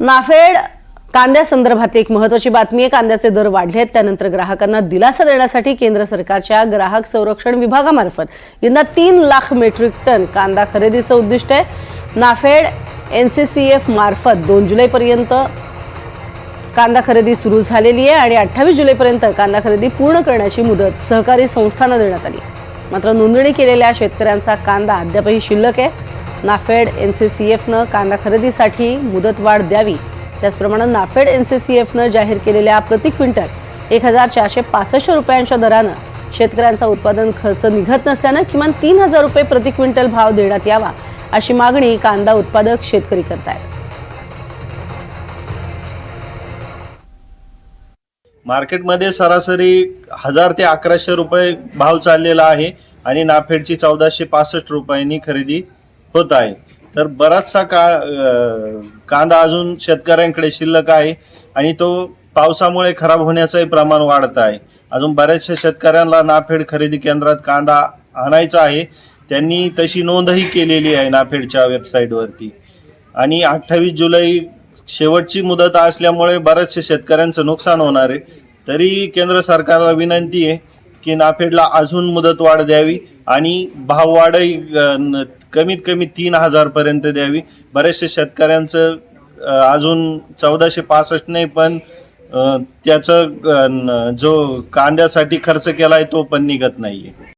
नाफेड कांद्यासंदर्भातली एक महत्वाची बातमी आहे. कांद्याचे दर वाढले आहेत त्यानंतर ग्राहकांना दिलासा देण्यासाठी केंद्र सरकारच्या ग्राहक संरक्षण विभागामार्फत यंदा तीन लाख मेट्रिक टन कांदा खरेदीचं उद्दिष्ट आहे. NAFED N C C F मार्फत दोन जुलैपर्यंत कांदा खरेदी सुरू झालेली आहे आणि अठ्ठावीस जुलैपर्यंत कांदा खरेदी पूर्ण करण्याची मुदत सहकारी संस्थांना देण्यात आली मात्र नोंदणी केलेल्या शेतकऱ्यांचा कांदा अद्यापही शिल्लक आहे. नाफेड एन सी सी एफनं कांदा खरेदीसाठी मुदतवाढ द्यावी. त्याचप्रमाणे नाफेड एन सी सी एफनं जाहीर केलेल्या प्रति क्विंटल एक हजार चारशे पासष्ट रुपयांच्या दरानं शेतकऱ्यांचा उत्पादन खर्च निघत नसल्यानं किमान तीन हजार रुपये प्रति क्विंटल भाव देण्यात यावा अशी मागणी कांदा उत्पादक शेतकरी करत आहेत मार्केटमध्ये सरासरी हजार ते अकराशे रुपये भाव चाललेला आहे आणि नाफेडची चौदाशे पासष्ट रुपयांनी खरेदी होत आहे. तर बराचसा का कांदा अजून शेतकऱ्यांकडे शिल्लक आहे आणि तो पावसामुळे खराब होण्याचंही प्रमाण वाढत आहे. अजून बऱ्याचशा शेतकऱ्यांना नाफेड खरेदी केंद्रात कांदा आणायचा आहे. त्यांनी तशी नोंदही केलेली आहे नाफेडच्या वेबसाईटवरती. आणि अठ्ठावीस जुलै शेवटची मुदत असल्यामुळे बऱ्याचशा शेतकऱ्यांचं नुकसान होणार आहे. तरी केंद्र सरकारला विनंती आहे की नाफेडला अजून मुदत वाढ द्यावी आणि भाववाढही न- कमीत कमी तीन हजार पर्यंत द्यावी. बऱ्याचशा शेतकऱ्यांचं अजून चौदाशे पासष्ट नाही पण त्याचा त्याचं जो कांद्यासाठी खर्च केला आहे तो पण निघत नाहीये.